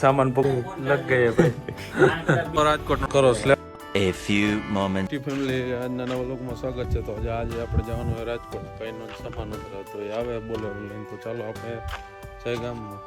સામાન પકડી લગ ગયે ભાઈ. રાજકોટ કરો slab A few moments. Family આજના નવા લોકમાં સ્વાગત છે. તો આજે આજે આપણે જવાનું હોય રાજકોટ. કઈનો સામાન ઉતરે તો એ આવે બોલો લઈને. તો ચાલો આપણે જય ગામમાં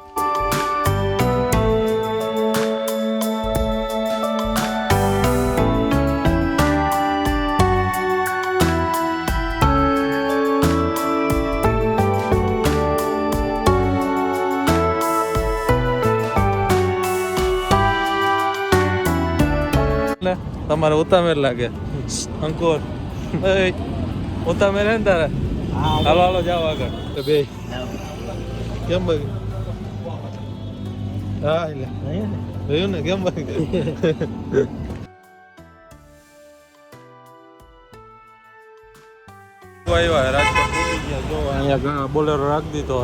લે તમારે ઉતામેર લાગે. અંકુર ઉતામેર હે ને તારે? હાલો હાલો, જાઓ આગળ. તો બે. કેમ ભાઈ હા એટલે રહ્યું ને? કેમ ભાઈ આવ્યા બોલેરો રાખી દીધો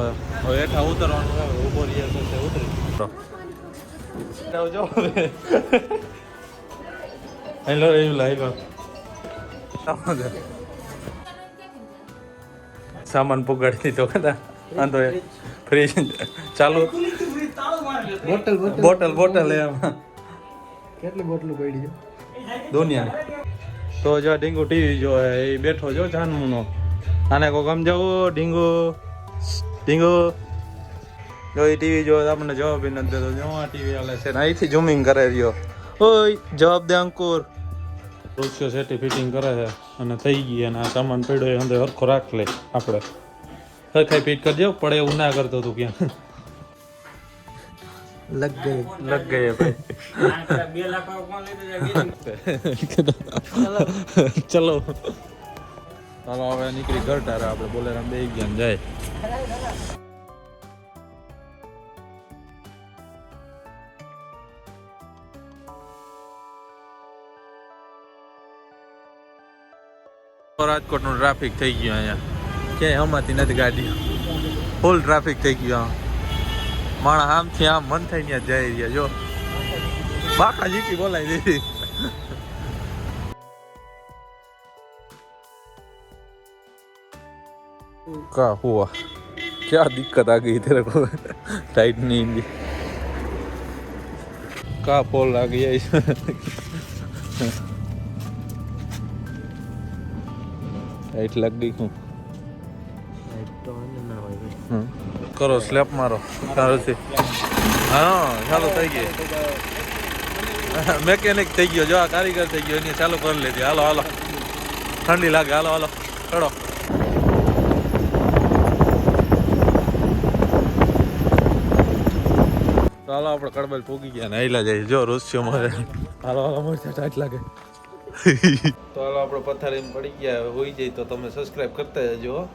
હવે હેઠા ઉતરવાનું ઊભો રહ્યા ઉતરી. હેલો હેલો હેલો સામાન પુગાડી દીધો કદા વાંધો એ ફ્રીજ ચાલુ બોટલ બોટલ બોટલ એમાં કેટલી બોટલ પડી છે દુનિયા તો જો ડીંગુ ટીવી જો એ બેઠો જો જાનમુનો આને કોઈ સમજાવો ડીંગુ ડીંગુ જો એ ટીવી જો આપણને જવાબ નથી દેતો જો આ ટીવી હાલે છે ને અહીંથી ઝૂમિંગ કરે રહ્યો ઓય જવાબ દે અંકુર ઋષિયો સેટી ફિટિંગ કરે છે અને થઈ ગઈ અને આ સામાન પડ્યો એ અંદર હરખો રાખ લે આપણે. હરખાઈ ફિટ કરજો પડે એવું ના કરતો તું ક્યાં? લગ ગયે. ભાઈ. ચલો. ચાલો હવે નીકળી ઘર તારે આપણે બોલેરામ બે ગયા જાય. રાજકોટનું ટ્રાફિક થઈ ગયું અહીંયા. ક્યાંય હમણાંથી નથી ગાડી ફૂલ ટ્રાફિક થઈ ગયો માણસ આમથી આમ મન થઈ ગયા જઈ રહ્યા. જો. બાકા જીતી બોલાવી દીધી. કા હુઆ? ક્યાં દિક્કત આ ગઈ તેરે કો ટાઈટ નહીં કા પોલ લાગી જાય લાઈટ લાગી હું. કરો સ્લેપ મારો. સારુંથી હા ચાલુ થઈ ગઈ. મેકેનિક થઈ ગયો જો આ કારીગર થઈ ગયો એને ચાલુ કરી લેતી હાલો હાલો. ઠંડી લાગે હાલો હાલો. ચડો. ચાલો આપણે કડબલ પૂગી ગયા ને આઈલા જાય જો રોસ્યો મારે હાલો હાલો મોરચા ટાઈટ લાગે. તો હાલો આપણે પથારીમાં પડી ગયા હોઈ જાય તો તમે સબસ્ક્રાઇબ કરતા જજો.